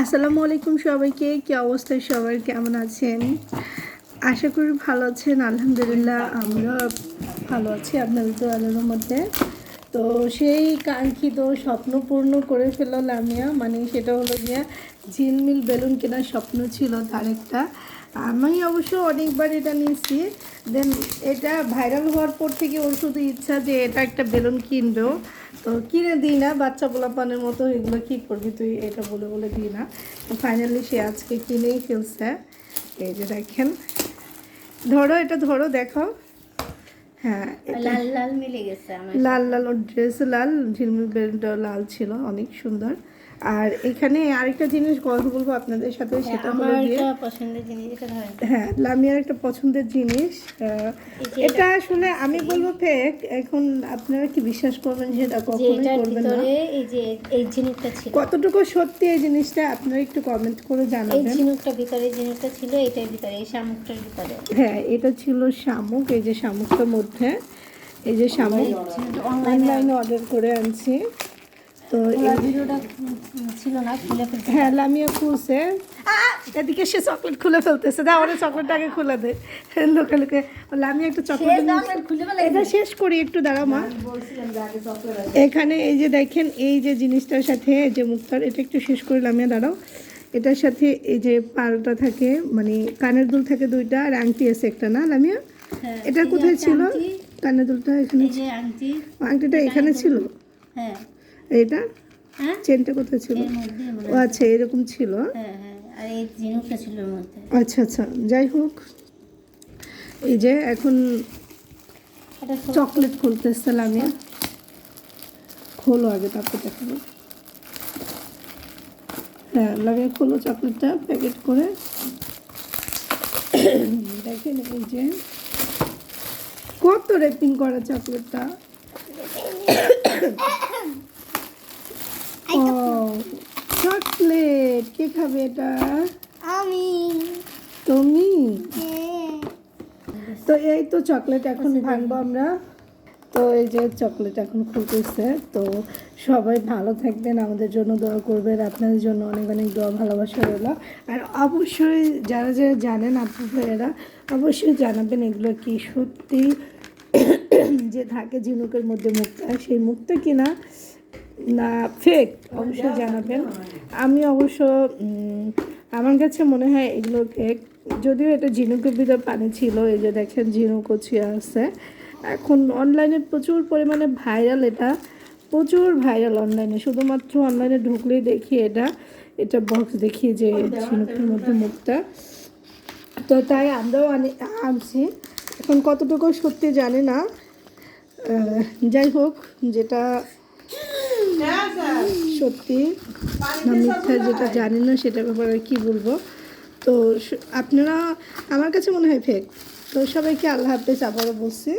আসসালামু আলাইকুম সবাইকে, কি অবস্থায় সবাই কেমন আছেন? আশা করি ভালো আছেন, আলহামদুলিল্লাহ আমরা ভালো আছি আপনাদের তো আলোর মধ্যে তো সেই কাঙ্ক্ষিত স্বপ্ন পূর্ণ করে ফেলল লামিয়া মানে সেটা হলো গিয়া ঝিলমিল বেলুন কেনার স্বপ্ন ছিল তার একটা। আমি অবশ্য অনেকবার এটা নিয়েছি। দেন এটা ভাইরাল হওয়ার পর থেকে ওর শুধু ইচ্ছা যে এটা একটা বেলুন কিনবেও। তো কিনে দিই না বাচ্চা পোলাপানের মতো এগুলো কী করবি তুই এটা বলে বলে দিই না। তো ফাইনালি সে আজকে কিনেই ফেলছে। এই যে দেখেন। ধরো এটা ধরো দেখো হ্যাঁ লাল লাল মিলে গেছে লাল লাল ওর ড্রেস লাল ঝিলমিল বেলুনটা লাল ছিল অনেক সুন্দর। আর এখানে আরেকটা জিনিস গল্প বলব আপনাদের সাথে সেটা আমার হলো একটা পছন্দের জিনিস এটা হ্যাঁ লামিয়ার একটা পছন্দের জিনিস এটা আসলে আমি বলব ফেক এখন আপনারা কি বিশ্বাস করবেন সেটা কখনোই করবেন না? এই যে এই ঝিনুকটা ছিল। কতটুকু সত্যি এই জিনিসটা আপনারা একটু কমেন্ট করে এই জানাবেন। ঝিনুকটা ভিতরে এই ঝিনুকটা ছিল এটার ভিতরে এই শামুকটার ভিতরে। হ্যাঁ এটা ছিল শামুক এই যে শামুকটার মধ্যে এই যে শামুক অনলাইনে অর্ডার করে আনছি। তো হ্যাঁ লামিয়া খুলছে। এদিকে সে চকলেট খুলে ফেলতেছে। দা ওরা চকলেটটা আগে খুলে দে। লোকে লোকে লামিয়া একটু চকলেট এটা শেষ করি একটু দাঁড়াও মা। এখানে এই যে দেখেন এই যে জিনিসটার সাথে যে মুক্তার এটা একটু শেষ করে লামিয়া দাঁড়াও। এটার সাথে এই যে পালটা থাকে মানে কানের দুল থাকে দুইটা আর আংটি আছে একটা না লামিয়া? হ্যাঁ, এটা কোথায় ছিল? কানের দুলটা এখানে আংটিটা এখানে ছিল? হ্যাঁ। এটা হ্যাঁ? চেনটা কোথায় ছিল? ও আচ্ছা এরকম ছিল? হ্যাঁ হ্যাঁ আচ্ছা আচ্ছা যাই হোক। এই যে এখন চকলেট খুলতেছে লামিয়া। খোলো আগে তারপর দেখাবো হ্যাঁ লাগে খোলো চকলেটটা প্যাকেট করে। দেখেন এই যে কত রেপিং করা চকলেটটা। চকলেট কে খাবে এটা? আমি। তুমি? তো এই তো চকলেট এখন ভাঙবো আমরা। তো এই যে চকলেট এখন খুলতেছে তো সবাই ভালো থাকবেন আমাদের জন্য দোয়া করবেন আপনাদের জন্য অনেক অনেক দোয়া ভালোবাসা রইল। আর অবশ্যই যারা যারা জানেন আপু ভাইয়েরা অবশ্যই জানাবেন এগুলো কি সত্যি যে থাকে ঝিনুকের মধ্যে মুক্তা সেই মুক্তা কিনা না ফেক অবশ্যই জানাবেন। আমি অবশ্য আমার কাছে মনে হয় এগুলো ফেক যদিও এটা ঝিনুকের ভিতরে পানি ছিল এই যে দেখেন ঝিনুক কচিয়া আছে। এখন অনলাইনে প্রচুর পরিমাণে ভাইরাল এটা। প্রচুর ভাইরাল অনলাইনে শুধুমাত্র অনলাইনে ঢুকলেই দেখি এটা। এটা বক্স দেখি যে ঝিনুকের মধ্যে মুখটা। তো তাই আমরাও আনি- আনছি। এখন কতটুকু সত্যি জানি না। যাই হোক যেটা সত্যি, না মিথ্যা যেটা জানি না সেটার ব্যাপারে কি বলব। তো আপনারা, আমার কাছে মনে হয় ফেক তো সবাইকে আল্লাহ হাফেজ, আবারও বলছি।